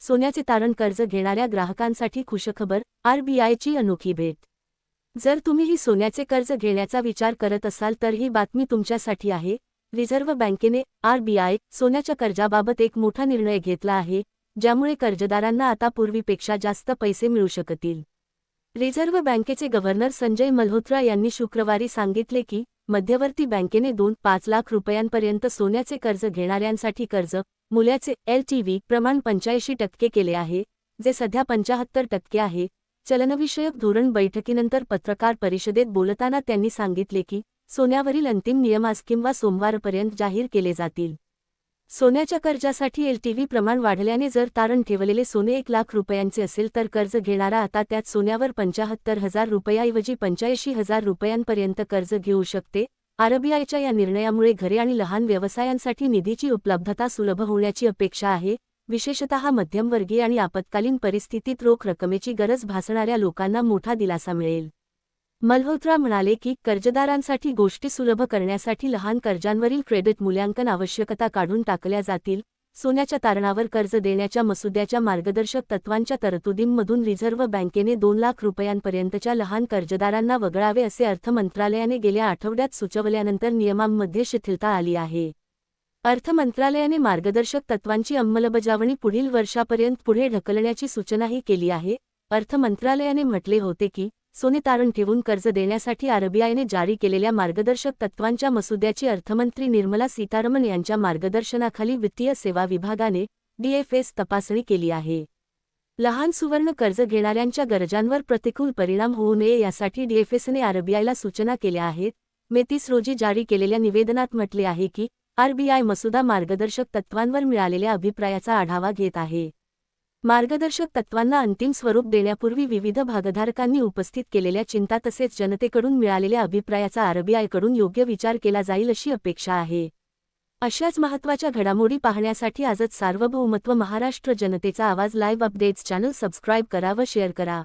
सोन्याचे तारण कर्ज घेणाऱ्या ग्राहकांसाठी खुशखबर आरबीआयची अनोखी भेट. जर तुम्हीही सोन्याचे कर्ज घेण्याचा विचार करत असाल तर ही बातमी तुमच्यासाठी आहे. रिझर्व्ह बँकेने आरबीआय सोन्याच्या कर्जाबाबत एक मोठा निर्णय घेतला आहे ज्यामुळे कर्जदारांना आता पूर्वीपेक्षा जास्त पैसे मिळू शकतील. रिझर्व्ह बँकेचे गव्हर्नर संजय मल्होत्रा यांनी शुक्रवारी सांगितले की मध्यवर्ती बँकेने दोन पाच लाख रुपयांपर्यंत सोन्याचे कर्ज घेणाऱ्यांसाठी कर्ज मूल्याचे एलटीव्ही प्रमाण पंच्याऐंशी टक्के केले आहे जे सध्या पंचाहत्तर टक्के आहे. चलनविषयक धोरण बैठकीनंतर पत्रकार परिषदेत बोलताना त्यांनी सांगितले की सोन्यावरील अंतिम नियम आज किंवा सोमवारपर्यंत जाहीर केले जातील. सोन्याच्या कर्जासाठी एलटीव्ही प्रमाण वाढल्याने जर तारण ठेवलेले सोने एक लाख रुपयांचे असेल तर कर्ज घेणारा आता त्यात सोन्यावर पंचाहत्तर हजार रुपयाऐवजी पंच्याऐंशी हजार रुपयांपर्यंत कर्ज घेऊ शकते. आरबीआयच्या या निर्णयामुळे घरे आणि लहान व्यवसायांसाठी निधीची उपलब्धता सुलभ होण्याची अपेक्षा आहे. विशेषतः मध्यमवर्गीय आणि आपत्कालीन परिस्थितीत रोख रकमेची गरज भासणाऱ्या लोकांना मोठा दिलासा मिळेल. मल्होत्रा म्हणाले की कर्जदारांसाठी गोष्टी सुलभ करण्यासाठी लहान कर्जांवरील क्रेडिट मूल्यांकन आवश्यकता काढून टाकल्या जातील. सोन्याच्या तारणावर कर्ज देण्याच्या मसुद्याच्या मार्गदर्शक तत्वांच्या तरतुदींमधून रिझर्व्ह बँकेने दोन लाख रुपयांपर्यंतच्या लहान कर्जदारांना वगळावे असे अर्थ मंत्रालयाने गेल्या आठवड्यात सुचवल्यानंतर नियमांमध्ये शिथिलता आली आहे. अर्थ मंत्रालयाने मार्गदर्शक तत्वांची अंमलबजावणी पुढील वर्षापर्यंत पुढे ढकलण्याची सूचनाही केली आहे. अर्थ मंत्रालयाने म्हटले होते की सोने तारण ठेवून कर्ज देण्यासाठी आरबीआयने जारी केलेल्या मार्गदर्शक तत्वांच्या मसुद्याची अर्थमंत्री निर्मला सीतारमण यांच्या मार्गदर्शनाखाली वित्तीय सेवा विभागाने डीएफएस तपासणी केली आहे. लहान सुवर्ण कर्ज घेणाऱ्यांच्या गरजांवर प्रतिकूल परिणाम होऊ नये यासाठी डीएफएसने आरबीआयला सूचना केल्या आहेत. मे तीस रोजी जारी केलेल्या निवेदनात म्हटले आहे की आरबीआय मसुदा मार्गदर्शक तत्वांवर मिळालेल्या अभिप्रायाचा आढावा घेत आहे. मार्गदर्शक तत्वांना अंतिम स्वरूप देण्यापूर्वी विविध भागधारकांनी उपस्थित केलेल्या चिंता तसेच जनतेकडून मिळालेल्या अभिप्रायाचा आरबीआयकडून योग्य विचार केला जाईल अशी अपेक्षा आहे. अशाच महत्त्वाच्या घडामोडी पाहण्यासाठी आजच सार्वभौमत्व महाराष्ट्र जनतेचा आवाज लाईव्ह अपडेट्स चॅनल सबस्क्राईब करा व शेअर करा.